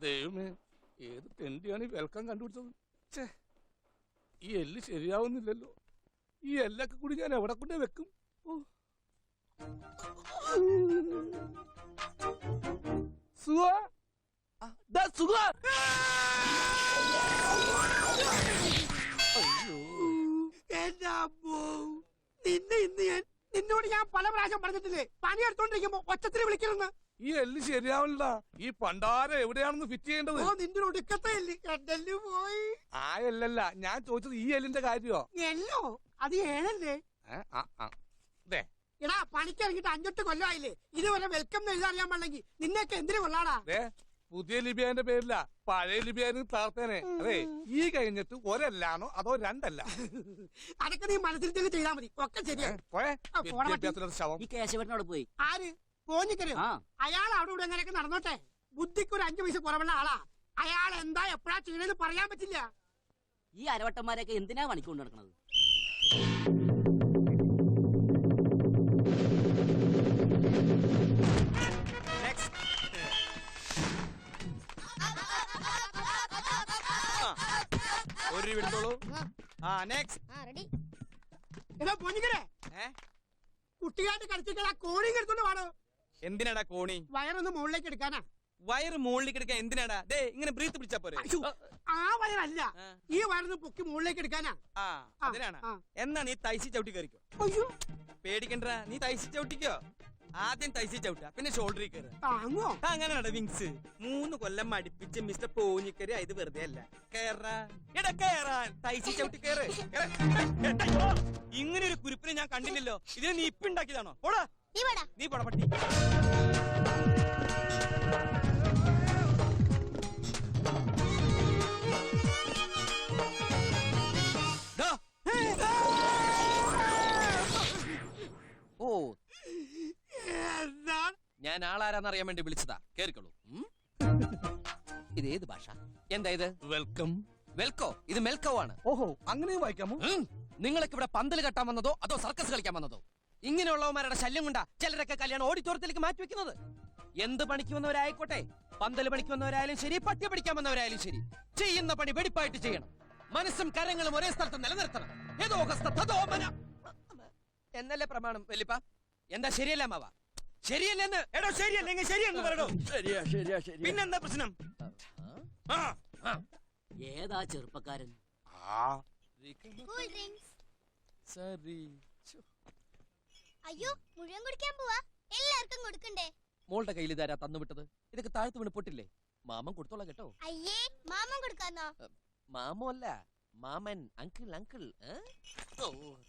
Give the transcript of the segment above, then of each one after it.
ദൈവമേ ഏത് തെണ്ടിയാണ് ഈ വെൽക്കം കണ്ടുപിടിച്ചത് ഛേ ഈ എല്ല് ശരിയാവുന്നില്ലല്ലോ ഈ എല്ലൊക്കെ കൂടി ഞാൻ എവിടെ കൊണ്ടേ വെക്കും. സുഖാ? സുഖാ. നിന്നെ ഇന്ന് ഞാൻ നിന്നോട് ഞാൻ പല പ്രാവശ്യം പറഞ്ഞിട്ടില്ലേ പണിയെടുത്തോണ്ടിരിക്കുമ്പോ ഒച്ചത്തിൽ വിളിക്കണമെന്ന് ഈ എല്ല് ശരിയാവില്ല ഈ പണ്ടാരം എവിടെയാണെന്ന് ഫിറ്റ് ചെയ്യേണ്ടത്? നിന്റെ ഒടുക്കത്തെ എല്ല്. എന്റെ പോയി. ആ എല്ലല്ല ഞാൻ ചോദിച്ചത് ഈ എല്ലിന്റെ കാര്യോ? എല്ലോ? അത് ഏഴല്ലേ? അതെ ആ, ആ. ദേ, എടാ പണിക്കിറങ്ങിട്ട് അഞ്ചെട്ട് കൊല്ലമായില്ലേ? ഇതുവരെ വെൽക്കം എന്ന് എഴുതാൻ അറിയാൻ പാടില്ലെങ്കിൽ നിന്നെയൊക്കെ എന്തിനു കൊള്ളാടാ? ദേ, പുതിയ ലിബിയാന്റെ പേരില്ല പഴയ ലിബിയാനും താർത്തേനെ അതെ ഈ കഴിഞ്ഞിട്ട് ഒരല്ലാണോ അതോ രണ്ടല്ല? അതൊക്കെ നീ മനസ്സിൽ തന്നെ ചെയ്താൽ മതി. ഒക്കെ ശരിയാണ് ശവം. ഈ കേശവനോട് പോയി. ആര്? പോഞ്ഞിക്കരു ആ. അയാൾ അവിടെ ഇവിടെ എങ്ങനെയൊക്കെ നടന്നോട്ടെ. ബുദ്ധിക്ക് ഒരു അഞ്ചു പൈസ കുറവുള്ള ആളാ. അയാൾ എന്താ എപ്പോഴാ ചെയ്യണെന്ന് പറയാൻ പറ്റില്ല. ഈ അരവട്ടന്മാരെയൊക്കെ എന്തിനാ പണിക്കൊണ്ട് നടക്കണത്? ഒരു രൂപ എടുത്തോളൂ ആ നെക്സ്റ്റ് കുട്ടിയായിട്ട് കളിച്ചിട്ട് ആ കോഴിയും എടുത്തോണ്ട് വാടോ. എന്തിനാടാ കോണി? വയറൊന്ന് മുകളിലേക്ക് എടുക്കാനാ. വയറ് മുകളിലേക്ക് എടുക്കാൻ എന്തിനാടാ? ദേ ഇങ്ങനെ ബ്രീത്ത് പിടിച്ചാ പോരെ. അയ്യോ, ആ. വയറല്ല. ആ. ഈ വയറൊന്ന് പൊക്കി മുകളിലേക്ക് എടുക്കാനാ. ആ അതിനാണ്. ആ. എന്നാ നീ തൈസി ചവിട്ടി കയറിക്കോ? അയ്യോ. പേടിക്കണ്ട നീ തൈസി ചവിട്ടിക്കോ? ആദ്യം തൈസി ചവിട്ടാ പിന്നെ ഷോൾഡറിൽ കയറുക. താങ്ങോ അങ്ങനെയാണ് വിങ്സ്. മൂന്ന് കൊല്ലം മടിപ്പിച്ച് മിസ്റ്റർ പോഞ്ഞിക്കര് ഇത് വെറുതെ അല്ല. കേറാ എട കേറാൻ തൈസി ചവിട്ടി കേറ് കേറ്. എടാ, ഇങ്ങനെ ഒരു കുരുപ്പിനെ ഞാൻ കണ്ടില്ലല്ലോ. ഇതിനെ നീ ഇപ്പിണ്ടാക്കിയതാണോ? പോടാ. നീ പോടാ പട്ടി. ദാ. ഓ. ഞാൻ ആളാരാന്നറിയാൻ വേണ്ടി വിളിച്ചതാ. കേറിക്കോളൂ. ഇത് ഏത് ഭാഷ? എന്താ ഇത്? വെൽക്കം. വെൽക്കോ? ഇത് മെൽക്കോ ആണ്. ഓഹോ അങ്ങനെയും വായിക്കാമോ. നിങ്ങളൊക്കെ ഇവിടെ പന്തൽ കെട്ടാൻ വന്നതോ അതോ സർക്കസ് കളിക്കാൻ വന്നതോ? ഇങ്ങനെയുള്ളവന്മാരുടെ ശല്യം കൊണ്ടാ ചിലരൊക്കെ കല്യാണം ഓഡിറ്റോറിയത്തിലേക്ക് മാറ്റി വെക്കുന്നത്. എന്ത് പണിക്ക് വന്നവരായിക്കോട്ടെ? പന്തൽ പണിക്ക് വന്നവരായാലും ശരി പട്ടി പിടിക്കാൻ വന്നവരായാലും ശരി. ചെയ്യുന്ന പണി വെടിപ്പായിട്ട് ചെയ്യണം. മനസ്സും കരങ്ങളും ഒരേ സ്ഥലത്ത് നിലനിർത്തണം. ഏതോ ഹസ്ത തതോ എന്നല്ലേ പ്രമാണം വലിപ്പ എന്താ ശരിയല്ല മാവ ശരിയല്ലെന്ന് എടോ ശരിയല്ലെങ്കിൽ ശരിയെന്ന് പറയടോ. ശരിയാ ശരിയാ ശരി പിന്നെന്താ പ്രശ്നം? ആ ഏതാ ചെറുപ്പക്കാരൻ? ആ. സരി അയ്യോ മുഴുവൻ കുടിക്കാൻ പോവാ. എല്ലാവർക്കും കൊടുക്കണ്ടേ? മോളുടെ കയ്യിൽ ഇതാരാ തന്നുവിട്ടത് ഇതൊക്കെ താഴ്ത്തു വീണ് പൊട്ടില്ലേ? മാമൻ കൊടുത്തോളാം കേട്ടോ. അയ്യേ മാമൻ കൊടുക്കാന്നോ? മാമോ അല്ല മാമൻ അങ്കിൾ അങ്കിൾ?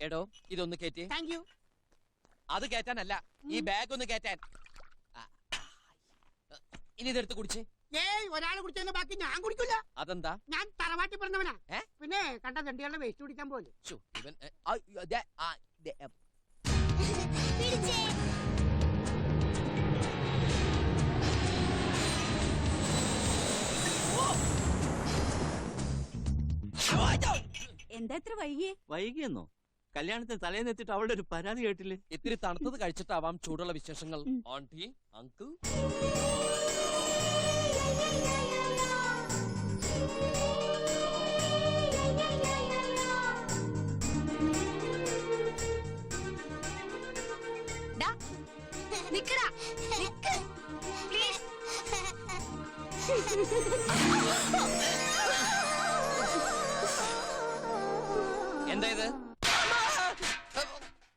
എടോ ഇതൊന്ന് കേറ്റി താങ്ക് യു അത് കേറ്റാനല്ല ഈ ബാഗ് ഒന്ന് കേറ്റാൻ. ഇനി ഇതെടുത്ത് കുടിച്ചേ. ഏയ് ഒരാൾ കുടിച്ചതിന്റെ ബാക്കി ഞാൻ കുടിക്കില്ല അതെന്താ? ഞാൻ തറവാട്ടി പറഞ്ഞവനാ. പിന്നെ കണ്ട തണ്ടികളുടെ വേസ്റ്റ് കുടിക്കാൻ പോലെ പിടിച്ചേ. എന്താ എത്ര വൈകിയേ? വൈകിയെന്നോ? കല്യാണത്തിന് തലേന്നെത്തിട്ട് അവളുടെ ഒരു പരാതി കേട്ടില്ലേ? ഇത്തിരി തണുത്തത് കഴിച്ചിട്ടാവാം ചൂടുള്ള വിശേഷങ്ങൾ. Aunty uncle? എന്താ ഇത്?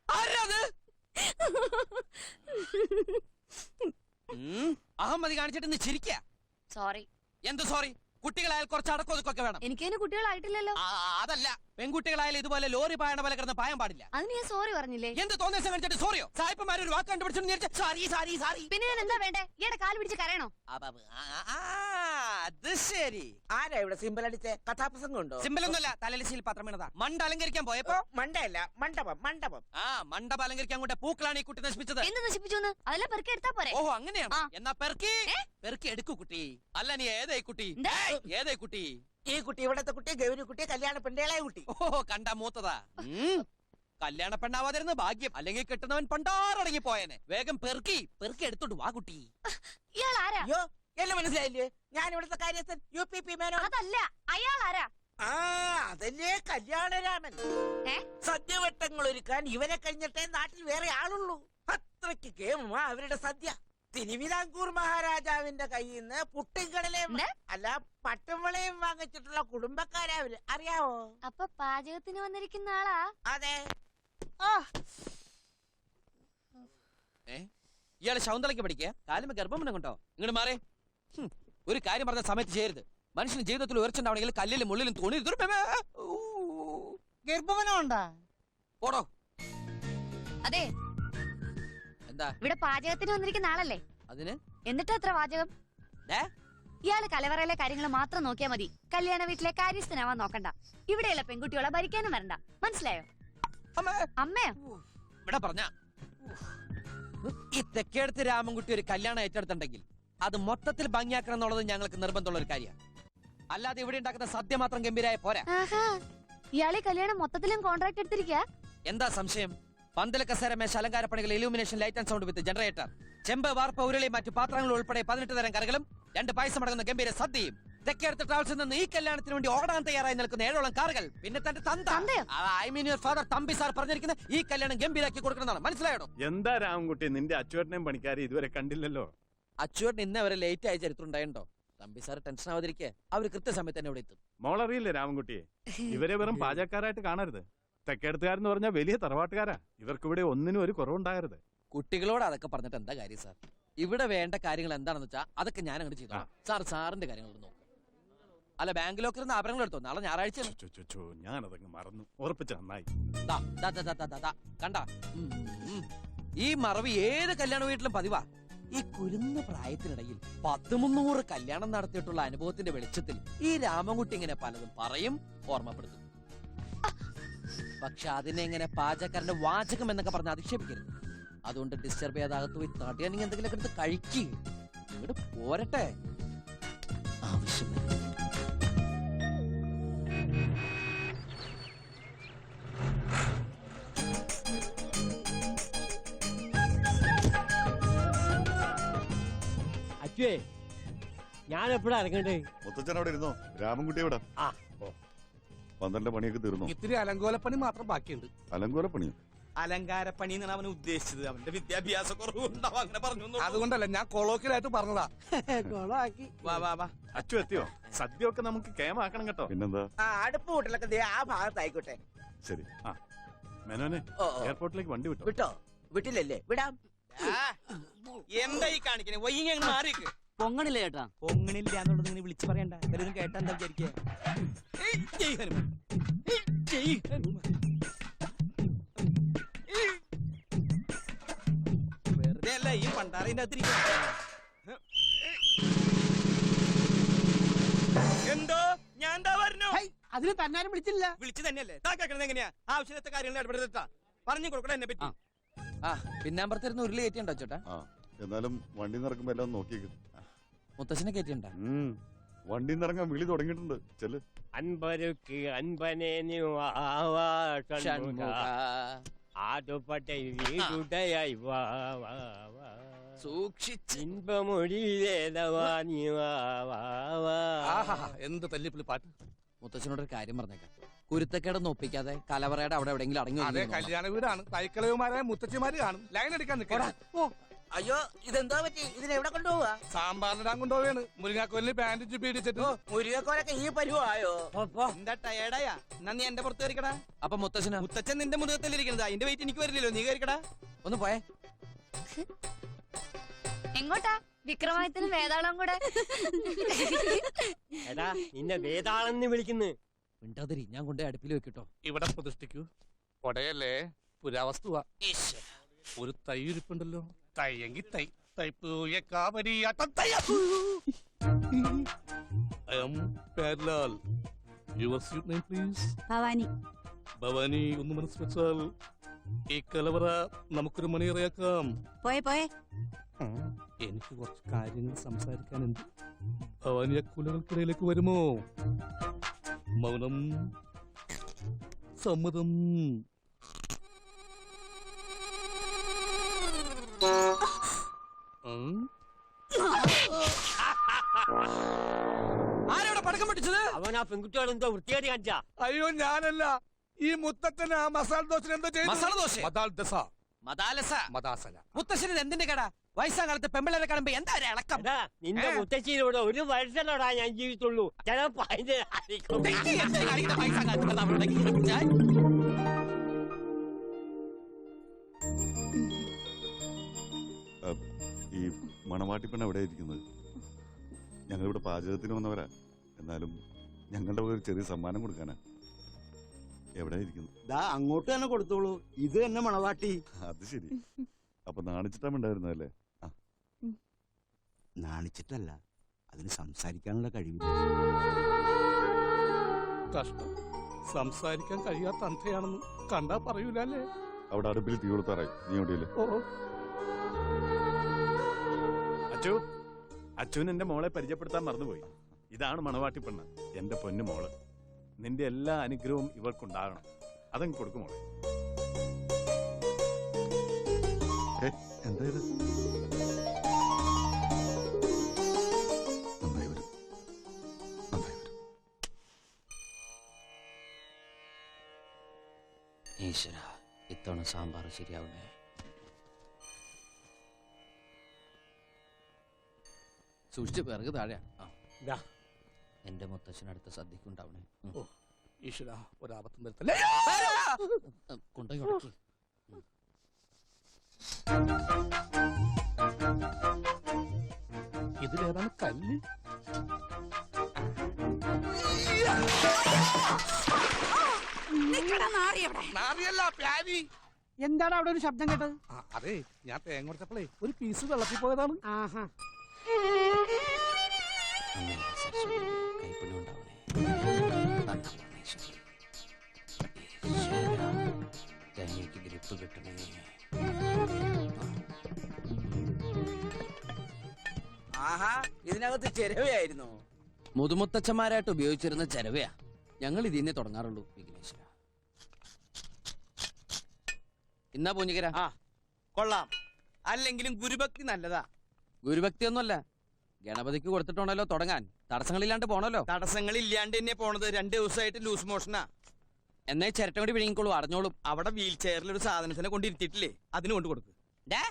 ആരാത് അഹമ്മതി കാണിച്ചിട്ട് ചിരിക്ക. സോറി എന്ത് സോറി കുട്ടികളായാൽ കുറച്ച് അടക്കൊതുക്കൊക്കെ വേണം. എനിക്കതിന് കുട്ടികളായിട്ടില്ലല്ലോ. ആ, അതല്ല. പെൺകുട്ടികളായാലും ഇതുപോലെ ലോറി പായണ പോലെ കിടന്ന് പായാൻ പാടില്ല. അതിന് ഞാൻ സോറി പറഞ്ഞില്ലേ? എന്ത് തോന്നിയ കാണിച്ചിട്ട് സോറിയോ സായിപ്പന്മാർ ഒരു വാക്ക് കണ്ടുപിടിച്ചു സാരി സാരി സാരി പിന്നെ ഞാൻ എന്താ വേണ്ടേ? ഈയുടെ കാൽ പിടിച്ച് കരയണോ? അത് ശരി. ആരാ ഇവിടെ സിമ്പിൾ അടിച്ച? കഥാപ്രസംഗം ഉണ്ടോ സിമ്പിളൊന്നുമല്ല തലലിശയിൽ പത്രം വീണതാ മണ്ട അലങ്കരിക്കാൻ പോയപ്പോ മണ്ടയല്ല മണ്ഡപം മണ്ഡപം. ആ മണ്ഡപം അലങ്കരിക്കാൻ കൂടെ പൂക്കളാണ് ഈ കുട്ടി നശിപ്പിച്ചത്. എന്ത് നശിപ്പിച്ചു അതെല്ലാം പെറുക്കി എടുത്താ പോരെ. ഓഹോ അങ്ങനെയാണ്. എന്നാ പെറുക്കി? പെറുക്കി എടുക്കൂ കുട്ടി. അല്ല നീ ഏതായി കുട്ടി? ഏതായി കുട്ടി? ഈ കുട്ടി ഇവിടത്തെ കുട്ടി ഗൗരി കുട്ടി കല്യാണ പെണ്ണേളായ കുട്ടി. ഓഹോ കണ്ട മൂത്തതാ. കല്യാണ പെണ്ണാവാതിരുന്ന ഭാഗ്യം അല്ലെങ്കിൽ കെട്ടുന്നവൻ പണ്ടാറടങ്ങി പോയനെ വേഗം പെറുക്കി പെറുക്കി എടുത്തോണ്ട് വാ കുട്ടി. ഇയാൾ ആരാ അയ്യോ എന്നെ മനസ്സിലായില്ലേ? ഞാൻ ഇവിടുത്തെ കാര്യസ്ഥൻ യു പി പി മേനോ. അതല്ല അയാൾ ആരാ ആ അതല്ലേ കല്യാണരാമൻ? സദ്യവട്ടങ്ങൾ ഒരുക്കാൻ ഇവരെ കഴിഞ്ഞിട്ടേ നാട്ടിൽ വേറെ ആളുള്ളൂ. അത്രയ്ക്ക് കേമുമാ അവരുടെ സദ്യ. തിരുവിതാംകൂർ മഹാരാജാവിന്റെ കയ്യിൽ നിന്ന് പുട്ടിൻകടലയും അല്ല പട്ടുമ്പളയും വാങ്ങിച്ചിട്ടുള്ള കുടുംബക്കാരാ അവർ. അറിയാവോ? അപ്പൊ പാചകത്തിന് വന്നിരിക്കുന്ന ആളാ? അതെ. ഇയാൾ ശൗന്തളയ്ക്ക് പഠിക്കുക കാലുമ്പോ ഗർഭം കൊണ്ടോ ഇങ്ങോട്ട് മാറേ. ഒരു കാര്യം പറഞ്ഞ സമയത്ത് ചെയ്യരുത്. മനുഷ്യന് ജീവിതത്തിൽ ഉയർച്ചുണ്ടാവണമെങ്കിൽ കല്ലിലും മുള്ളിലും തുണി പോടോ. അതെ. എന്താ? ഇവിടെ പാചകത്തിന് വന്നിരിക്കുന്ന ആളല്ലേ? അതിന്? എന്നിട്ട് എത്ര പാചകം ദേ. ഇയാൾ കലവറയിലെ കാര്യങ്ങൾ മാത്രം നോക്കിയാ മതി. കല്യാണ വീട്ടിലെ കാര്യസ്ഥനാവാൻ നോക്കണ്ട. ഇവിടെയുള്ള പെൺകുട്ടികളെ ഭരിക്കാനും വരണ്ട. മനസ്സിലായോ? അമ്മേ. അമ്മയോ? ഇവിടെ പറഞ്ഞ. ഈ തെക്കേടത്ത് രാമൻകുട്ടി ഒരു കല്യാണം ഏറ്റെടുത്തിട്ടുണ്ടെങ്കിൽ അത് മൊത്തത്തിൽ ഭംഗിയാക്കണം എന്നുള്ളത് ഞങ്ങൾക്ക് നിർബന്ധമുള്ള ഒരു കാര്യമാണ്. അല്ലാതെ ഇവിടെ ഉണ്ടാക്കുന്ന സദ്യ മാത്രം ഗംഭീരായ പോരാ. ആഹാ ഇയാളെ കല്യാണം മൊത്തത്തിലും കോൺട്രാക്ട് എടുത്തിരിക്കാ? എന്താ സംശയം? പന്തല കസേര മേശ അലങ്കാരപ്പണികൾ illumination light and sound with generator ചെമ്പ് വാർപ്പ ഉരുളി മറ്റു പാത്രങ്ങൾ ഉൾപ്പെടെ പതിനെട്ട് തരം കറികളും രണ്ട് പായസം അടങ്ങുന്ന ഗംഭീര സദ്യയും. തെക്കേടുത്ത് ട്രാവൽസിൽ നിന്ന് ഈ കല്യാണത്തിന് വേണ്ടി ഓടാൻ തയ്യാറായി നിൽക്കുന്ന ഏഴോളം കാറുകൾ പിന്നെ തന്റെ തന്ത? I mean your father Thampi sir പറഞ്ഞിരിക്കുന്ന ഈ കല്യാണം ഗംഭീരാക്കി കൊടുക്കണമെന്നാണ്. മനസ്സിലായോ? എന്താ രാമൻകുട്ടി നിന്റെ അച്ചുവേട്ടനെയും പണിക്കാരെ ഇതുവരെ കണ്ടില്ലല്ലോ? അച്ചുവേട്ടൻ ഇന്നേ വരെ ലേറ്റ് ആയ ചരിത്രം ഉണ്ടായിട്ടോ തമ്പി സാർ ടെൻഷൻ ആവാതിരിക്കെ. അവർ കൃത്യസമയത്ത് തന്നെ ഇവിടെ എത്തും. മോളറിയില്ലേ രാമൻകുട്ടിയെ? ഇവരെ വെറും പാചകക്കാരായിട്ട് കാണരുത്. തെക്കേടത്തുകാരെന്ന് പറഞ്ഞാൽ വലിയ തറവാട്ടുകാരാ. ഇവർക്കിവിടെ ഒന്നിനും ഒരു കുറവുണ്ടാകരുത്. കുട്ടികളോട് അതൊക്കെ പറഞ്ഞിട്ട് എന്താ കാര്യം സാർ ഇവിടെ വേണ്ട കാര്യങ്ങൾ എന്താണെന്ന് വെച്ചാൽ അതൊക്കെ ഞാൻ അങ്ങോട്ട് ചെയ്തു സാർ സാറിന്റെ കാര്യങ്ങൾ നോക്കും. അല്ല ബാങ്ക് ലോക്കറിൽ നിന്ന് ആഭരണങ്ങൾ എടുത്തോ? നാളെ ഞായറാഴ്ച ഞാനതങ്ങ് മറന്നു. ഉറപ്പിച്ച നന്നായി. കണ്ട? ഈ മറവ് ഏത് കല്യാണ വീട്ടിലും പതിവാ. ഈ കുരുന്ന പ്രായത്തിനിടയിൽ പത്ത് മുന്നൂറ് കല്യാണം നടത്തിയിട്ടുള്ള അനുഭവത്തിന്റെ വെളിച്ചത്തിൽ ഈ രാമൻകുട്ടി ഇങ്ങനെ പലതും പറയും ഓർമ്മപ്പെടുത്തും. പക്ഷെ അതിനെ ഇങ്ങനെ പാചകക്കാരന്റെ വാചകം എന്നൊക്കെ പറഞ്ഞ് അധിക്ഷേപിക്കരുത്. അതുകൊണ്ട് ഡിസ്റ്റർബ് ചെയ്യാതെ അകത്ത് പോയി തടിയാണെങ്കിൽ എന്തെങ്കിലുമൊക്കെ എടുത്ത് കഴിക്കുക ഇങ്ങോട്ട് പോരട്ടെ. ആവശ്യമില്ല. അച്ഛേ ഞാൻ എപ്പോഴാ ഇറങ്ങണ്ടേ? മുത്തച്ഛൻ അവിടെ ഇരുന്നോ? രാമൻകുട്ടി എവിടെ? ആ, പന്ത്രണ്ട് പണിയൊക്കെ തീർന്നു? ഇത്തിരി അലങ്കോലപ്പണി മാത്രം ബാക്കിയുണ്ട്. അലങ്കോല പണിയോ അലങ്കാരപ്പണി എന്നാണ് അവൻ ഉദ്ദേശിച്ചത്. അവന്റെ വിദ്യാഭ്യാസ കുറവുണ്ടാവും അങ്ങനെ പറഞ്ഞു. അതുകൊണ്ടല്ല ഞാൻ കൊളോക്കിലായിട്ട് പറഞ്ഞതാ. കൊളാക്കി. വാ വാ വാ. അച്ചു എത്തിയോ? സദ്യ ഒക്കെ നമുക്ക് കേമാക്കണം കേട്ടോ. പിന്നെന്താ? ആ അടുപ്പ് കൂട്ടലൊക്കെ ദേ ആ ഭാഗത്തായിക്കോട്ടെ. ശരി. ആ മെനോനെ ഓ, ഓ. എയർപോർട്ടിലേക്ക് വണ്ടി വിട്ടോ? വിട്ടോ? വിട്ടില്ലല്ലേ? വിടാം. ആ, എന്താ ഈ കാണിക്കണേ? വൈകി അങ്ങ് മാറിക്ക് പൊങ്ങണില്ല ചേട്ടാ. പൊങ്ങണില്ല എന്നുള്ളത് ഇങ്ങനെ വിളിച്ചു പറയണ്ട. എല്ലാവരും കേട്ടാ എന്താ വിചാരിക്കുക ജയ് ഹനുമാൻ. ജയ് ഹനുമാൻ. വെറുതെ അല്ല ഈ പണ്ടാറിന്റെ അകത്തിരിക്കുക എന്തോ? ഞാൻ എന്താ പറഞ്ഞു? അതിന് തന്നാരും വിളിച്ചില്ല. വിളിച്ചു തന്നെയല്ലേ? താ കേൾക്കണത് എങ്ങനെയാ? ആവശ്യത്തെ കാര്യങ്ങൾ ഇടപെടുത്താ പറഞ്ഞു കൊടുക്കണം എന്നെ പറ്റി ആ പിന്നാമ്പറത്തിരുന്ന് ഉരുളി കയറ്റിയുണ്ടോ ചേട്ടാ? ആ. എന്നാലും വണ്ടി നിറക്കുമ്പോ എല്ലാം നോക്കിയേക്കും. മുത്തച്ഛനെ കയറ്റിയുണ്ടോ? ഉം. വണ്ടി നിറങ്ങാൻ വിളി തുടങ്ങിയിട്ടുണ്ട്. ചെൽ അൻപരുക്ക് അൻപനെ വീടുടയായി വാ വാ വാ. സൂക്ഷിച്ച്. എന്ത് തല്ലിപ്പിളി പാട്ട്. മുത്തച്ഛനോട് ഒരു കാര്യം പറഞ്ഞേക്കാം. കുരുത്തക്കേടൊന്നും ഒപ്പിക്കാതെ കലവറയുടെ അവിടെ എവിടെയെങ്കിലും അടങ്ങി അതെ. കല്യാണ വീടാണ്. തൈക്കളവുമാരായ മുത്തച്ഛിമാര് കാണും. ലൈൻ എടുക്കാൻ നിൽക്കണം അയ്യോ ഇതെന്താ പറ്റി? ഇതിനെവിടെ കൊണ്ടുപോവാ? സാമ്പാറിനിടാൻ കൊണ്ടുപോവാണ്. മുരിങ്ങാക്കോലിന് പാന്റ് ചുപ്പി ഇടിച്ചിട്ടു മുരിങ്ങാക്കോലൊക്കെ ഈ പരുവായോ? എന്താ ടയർഡായാ എന്നാ നീ എന്റെ പുറത്ത് കയറിക്കടാ. അപ്പൊ മുത്തച്ഛന? മുത്തച്ഛൻ നിന്റെ മുതുകത്തല്ലിരിക്കണത് അതിന്റെ വെയിറ്റ് എനിക്ക് വരില്ലല്ലോ. നീ കയറിക്കടാ. ഒന്ന് പോയേ. എങ്ങോട്ടാ? വിക്രമാദിത്യനും വേതാളം കൂടെ? എടാ നിന്നെ വേതാളെന്ന് വിളിക്കുന്നു. മിണ്ടാതിരി ഞാൻ കൊണ്ടേ അടുപ്പിൽ വെക്കിട്ടോ. ഇവിടെ പ്രതിഷ്ഠിക്കൂ. കൊടയല്ലേ? പുരാവസ്തുവാ. ഒരു തൈ ഇരിപ്പുണ്ടല്ലോ. തയ്യെങ്കി തൈ തൈപ്പൂയ കാവരിയാട്ടം പേർലാൽ your sweet name please Bhavani. Bhavani ഒന്ന് മനസ്സ് വെച്ചാൽ ഈ കലവറ നമുക്കൊരു മണിയറയാക്കാം പോയെ പോയെ. എനിക്ക് കുറച്ച് കാര്യങ്ങൾ സംസാരിക്കാനുണ്ട്. ഭവാനി അക്കുലകൾക്കിടയിലേക്ക് വരുമോ? മൗനം സമ്മതം. ഉം? പടക്കം പൊട്ടിച്ചത്? അവൻ ആ പെൺകുട്ടികൾ എന്തോ വൃത്തിയായിട്ട് കാണിച്ചാ. അയ്യോ ഞാനല്ല. ഈ മുത്തച്ഛന് ആ മസാല ദോശ എന്തോ ചെയ്തു? മസാല ദോശ? മതാൽ ദസ മതാലസ മതാസല മുത്തശ്ശന് എന്തിന്റെ കട? വയസ്സാം കാലത്ത് പെമ്പിളരെ കാണുമ്പോ എന്താ ഒരു ഇളക്കം? നിന്റെ മുത്തശ്ശിയിലൂടെ മുത്തച്ഛനോട് ഒരു വർഷമല്ലോടാ ഞാൻ ജീവിച്ചുള്ളൂ. ചില അതിന്റെ പെണ്ണ് എവിടെ ഇരിക്കുന്നത്? ഞങ്ങളിവിടെ പാചകത്തിന് വന്നവരാ. എന്നാലും ഞങ്ങളുടെ ഒരു ചെറിയ സമ്മാനം കൊടുക്കാനാ. എവിടെ ഇരിക്കുന്നു? ദാ അങ്ങോട്ട് തന്നെ കൊടുത്തോളൂ. ഇത് തന്നെ മണവാട്ടി. അത് ശരി. അപ്പൊ നാണിച്ചിട്ടാമുണ്ടായിരുന്നല്ലേ നാണിച്ചിട്ടല്ല അതിന് സംസാരിക്കാനുള്ള കഴിവ്. കഷ്ടം. സംസാരിക്കാൻ കഴിയാത്ത അന്ധയാണെന്ന് കണ്ടാ പറയൂലേ അവിടെ അടുപ്പിൽ തീ കൊടുത്താറായി. നീ എവിടെയല്ലേ? ഓ അച്ചു അച്ചുവിന് എന്റെ മോളെ പരിചയപ്പെടുത്താൻ മറന്നുപോയി. ഇതാണ് മണവാട്ടി പെണ്ണ് എന്റെ പൊന്നു മോൾ. നിന്റെ എല്ലാ അനുഗ്രഹവും ഇവൾക്കുണ്ടാകണം. അതങ്ങ് കൊടുക്കും മോളെ. എന്താ ഇത്? നന്നായി വരും. നന്നായി വരും. ഈശ്വര ഇത്തവണ സാമ്പാർ ശരിയാവണേ സൂക്ഷിച്ച് പിറകു താഴെ. ദാ. എന്റെ മുത്തശ്ശനടുത്ത സദ്യക്കുണ്ടാവണേ ഉം. ഓ ഈശ്വര ഒരാപത്തും വരുത്തല്ലേ? കൊണ്ടുപോയി ഉടക്കി ഇതിലേതാണ് കല്ല്? എന്താണ് അവിടെ ഒരു ശബ്ദം കേട്ടത്? അതെ ഞാൻ തേങ്ങ ഒരു പീസ് വെള്ളത്തിൽ പോയതാണ്. ആഹാ. അമ്മേ, സരസ്വതി, ഗ്രിപ്പ് കിട്ടണേ. ആഹാ ഇതിനകത്ത് ചെരവയായിരുന്നു. മുതുമുത്തച്ഛന്മാരായിട്ട് ഉപയോഗിച്ചിരുന്ന ചെലവയാ ഞങ്ങൾ ഇതിന്നെ തുടങ്ങാറുള്ളൂ വിഘ്നേശ്വര. ഇന്നാ പൂഞ്ഞിക്കര. ആ കൊള്ളാം. അല്ലെങ്കിലും ഗുരുഭക്തി നല്ലതാ. ഗുരുഭക്തി ഒന്നുമല്ല ഗണപതിക്ക് കൊടുത്തിട്ടുണ്ടല്ലോ തുടങ്ങാൻ. തടസ്സങ്ങളില്ലാണ്ട് പോണല്ലോ. തടസ്സങ്ങളില്ലാണ്ട് തന്നെ പോണത് രണ്ട് ദിവസമായിട്ട് ലൂസ് മോഷനാ. എന്നേ ചിരട്ടം കൂടി വിഴുങ്ങിക്കോളൂ അടഞ്ഞോളും അവിടെ വീൽ ചെയറിൽ ഒരു സാധനത്തിനെ കൊണ്ടിരുത്തിയിട്ടില്ലേ അതിന് കൊണ്ട് കൊടുക്ക്. ഡേ?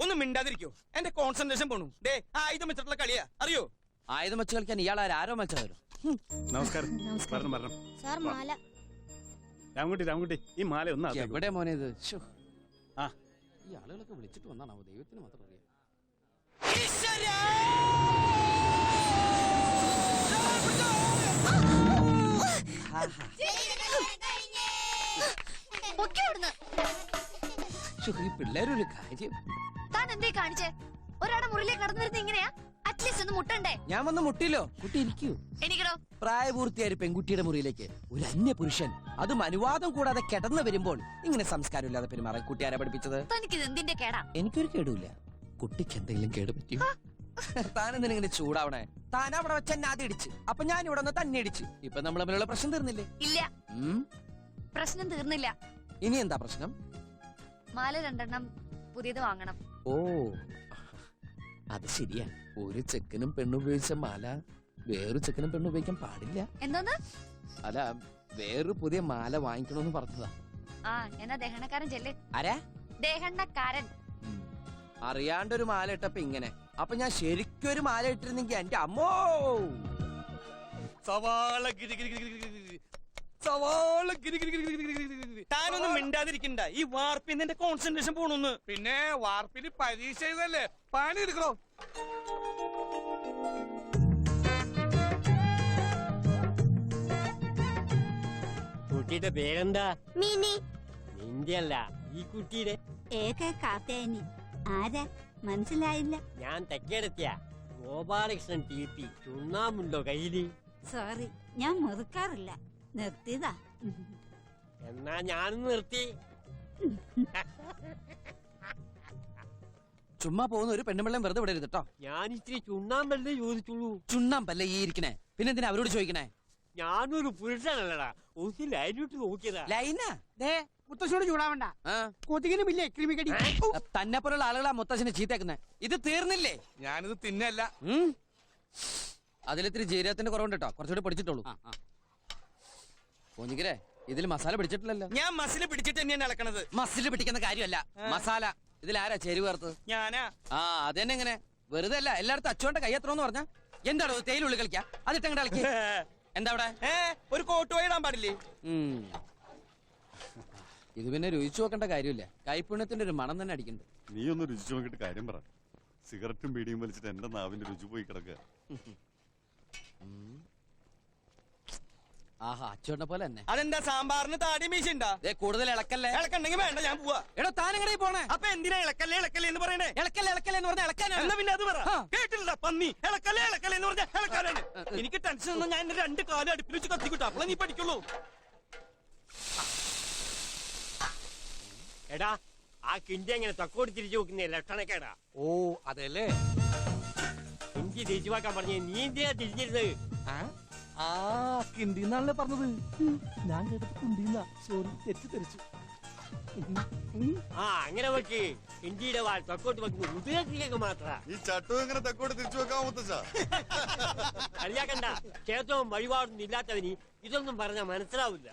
ഒന്ന് മിണ്ടാതിരിക്കോ. എന്റെ കോൺസെൻട്രേഷൻ പോണു. ഡേ ആയുധം വെച്ചിട്ടുള്ള കളിയാ. അറിയോ? ആയുധം വെച്ച് കളിക്കാൻ ഇയാൾ ആരോ? മത്സരം നമസ്കാരം. സാർ മാല. രാമൻകുട്ടി രാമൻകുട്ടി ഈ മാല ഒന്ന് എവിടെ മോനെ ഇത്? ആ. ഈ ആളുകളൊക്കെ വിളിച്ചിട്ട് വന്നാണോ ദൈവത്തിന് മാത്രം അറിയാം. പിള്ളേരൊരു കാര്യം. താൻ എന്തേ കാണിച്ചേ? ഒരാടെ മുറിയിലേക്ക് കടന്നു വരുന്നത് ഇങ്ങനെയാ അറ്റ്ലീസ്റ്റ് ഒന്ന് മുട്ടണ്ടേ? ഞാൻ വന്ന് മുട്ടില്ലോ കുട്ടി ഇരിക്കൂ. എനിക്കടോ. പ്രായപൂർത്തിയായ പെൺകുട്ടിയുടെ മുറിയിലേക്ക് ഒരു അന്യ പുരുഷൻ അതും അനുവാദം കൂടാതെ കിടന്നു വരുമ്പോൾ ഇങ്ങനെ സംസ്കാരമില്ലാതെ പെരുമാറാൻ കുട്ടി ആരാ പഠിപ്പിച്ചത്? തനിക്കിത് എന്തിന്റെ കേടാ? എനിക്കൊരു കേടുമില്ല. കുട്ടിക്ക് എന്തെങ്കിലും കേട് പറ്റിയോ? താൻ എന്തിനാ ഇങ്ങനെ ചൂടാവണേ? താൻ അവിടെ വെച്ച് എന്നെ ആദ്യം ഇടിച്ച്. അപ്പൊ ഞാൻ ഇവിടെ ഒന്ന് തന്നെ ഇടിച്ച്. ഇപ്പൊ നമ്മൾ തമ്മിലുള്ള പ്രശ്നം തീർന്നില്ലേ? ഇല്ല. ഉം? പ്രശ്നം തീർന്നില്ല. ഇനി എന്താ പ്രശ്നം? മാല രണ്ടെണ്ണം പുതിയത് വാങ്ങണം. ഓ. അത് ശരിയാ. ഒരു ചെക്കനും പെണ്ണും ഉപയോഗിച്ച മാല വേറൊരു ചെക്കനും പെണ്ണും ഉപയോഗിക്കാൻ പാടില്ല. എന്തോന്ന്? അല്ല വേറൊരു പുതിയ മാല വാങ്ങിക്കണമെന്ന് പറഞ്ഞതാ. ആ എന്നാ ദഹനക്കാരൻ ചെല്ല്. ആരാ? അറിയാണ്ടൊരു മാല ഇട്ടപ്പോ ഇങ്ങനെ അപ്പൊ ഞാൻ ശരിക്കും ഒരു മാല ഇട്ടിരുന്നെങ്കി എന്റെ അമ്മോ സവാള ഗിരി ഗിരി ഗിരി ഗിരി ഗിരി ഗിരി. സവാള ഗിരി ഗിരി ഗിരി ഗിരി ഗിരി ഗിരി ഗിരി. താനൊന്നും മിണ്ടാതിരിക്കണ്ട ഈ വാർപ്പിന്ന് എന്റെ കോൺസെൻട്രേഷൻ പോണൊന്ന് പിന്നെ വാർപ്പിന് പരീക്ഷ എഴുതല്ലേ പണി എടുക്കണോ കുട്ടിയുടെ പേരെന്താ മിനി നിന്റെ അല്ല ഈ കുട്ടിയുടെ ഏക കാത്തേനി ആരാ? മനസ്സിലായില്ല. ഞാൻ തെക്കേടത്തിയ ഗോപാലകൃഷ്ണൻ ടി പി ചുണ്ണാമുണ്ടോ കയ്യിൽ? സോറി ഞാൻ മുറുക്കാറില്ല. നിർത്തിയതാ. എന്നാ ഞാനും നിർത്തി. ചുമ്മാ പോകുന്ന ഒരു പെണ്ണുമ്പിള്ളം വെറുതെ വിടരുത് കേട്ടോ ഞാൻ ഇച്ചിരി ചുണ്ണാമ്പല്ലേ ചോദിച്ചുള്ളൂ. ചുണ്ണാമ്പല്ലേ ഈ ഇരിക്കണേ? പിന്നെ എന്തിനാ അവരോട് ചോദിക്കണേ? ഞാനൊരു പുരുഷനല്ലടാ. ഒന്ന് ലൈനിട്ട് നോക്കിയതാ. ലൈന? ദേ മുത്തശ്ശോട് ചൂടാവണ്ട. കൊതുകിനും ഇല്ലേ ക്രിമികടി തന്നെ പോലുള്ള ആളുകളാ മുത്തശ്ശനെ ചീത്തേക്കുന്നെ. ഇത് തീർന്നില്ലേ? ഞാനിത് തിന്നല്ല? അതിലിത്തിരി ജീരകത്തിന്റെ കുറവുണ്ട് കേട്ടോ കുറച്ചുകൂടി പിടിച്ചിട്ടുള്ളൂ പോഞ്ഞിക്കരെ ഇതിൽ മസാല പിടിച്ചിട്ടില്ലല്ലോ. ഞാൻ മസിൽ പിടിച്ചിട്ട് തന്നെയാണ് ഇളക്കണത് മസിൽ പിടിക്കുന്ന കാര്യമല്ല. മസാല. ഇതിൽ ആരാ ചേരുവ ചേർത്ത് ഞാനാ. ആ അതന്നെ എങ്ങനെ വെറുതെ അല്ല എല്ലായിടത്തും അച്ചുകൊണ്ട് കൈ എത്രയെന്ന് പറഞ്ഞാ? എന്താണോ തേയിലുള്ളി കളിക്കാ? അതിട്ടങ്ങടെ കളിക്കേ എന്താ അവിടെ? ഏ ഒരു കോട്ട് പോയി ഇടാൻ പാടില്ലേ. ഇത് പിന്നെ രുചിച്ചു നോക്കേണ്ട കാര്യമില്ല. കൈപ്പുണ്യത്തിന്റെ ഒരു മണം തന്നെ അടിക്കുന്നുണ്ട് നീ ഒന്ന് രുചിച്ചു നോക്കിയിട്ട് കാര്യം പറ. സിഗരറ്റും ബീഡിയും വലിച്ചിട്ട് എന്റെ നാവിന്റെ രുചി പോയി കിടക്കുക. ആഹാ അച്ചുവിനെ പോലെ തന്നെ. അതെന്താ സാമ്പാറിന് താടി മീശ ദേ കൂടുതൽ ഇളക്കല്ലേ? ഇളക്കണ്ടെങ്കിൽ വേണ്ട ഞാൻ പോവാ. എടോ താനെങ്ങനെ പോണേ? അപ്പൊ എന്തിനാ ഇളക്കല്ലേ ഇളക്കല്ലേ എന്ന് പറയണേ? ഇളക്കല്ലേ ഇളക്കല്ലേ എന്ന് പറഞ്ഞ ഇളക്കാനാ എന്നാ പിന്നെ അത് പറ. കേട്ടില്ല പന്നി. ഇളക്കല്ലേ ഇളക്കല്ലേ എന്ന് പറഞ്ഞ ഇളക്കാനാണ്. എനിക്ക് ടെൻഷൻ ഒന്നും ഞാൻ എന്റെ രണ്ട് കാലം അടുപ്പിൽ വെച്ച് കത്തിക്കിട്ടു. അപ്പൊ നീ പഠിക്കുള്ളൂ. എടാ ആ കിണ്ടി അങ്ങനെ തക്കോട് തിരിച്ചു നോക്കുന്നേ ലക്ഷണക്കേടാ. ഓ അതല്ലേ? കിണ്ടി തിരിച്ചു വെക്കാൻ പറഞ്ഞ നീ എന്തിനാ തിരിഞ്ഞിരുന്നത്? ആ കിണ്ടിന്നാണല്ലേ പറഞ്ഞത്. ഞാൻ കേട്ടത് കുണ്ടിന്നാ. സോറി തെറ്റിദ്ധരിച്ചു. ആ അങ്ങനെ വെക്ക്. ഇന്ത്യയുടെ വാൾ തക്കോട്ട് വെക്കുന്നു ഉദയത്തിലേക്ക് മാത്ര. ഈ ചട്ടു ഇങ്ങനെ തെക്കോട്ട് തിരിച്ചു വെക്കാൻ മുത്തച്ഛ? കളിയാക്കണ്ട. ക്ഷേത്രവും വഴിപാടൊന്നും ഇല്ലാത്തവന് ഇതൊന്നും പറഞ്ഞാ മനസ്സിലാവില്ല.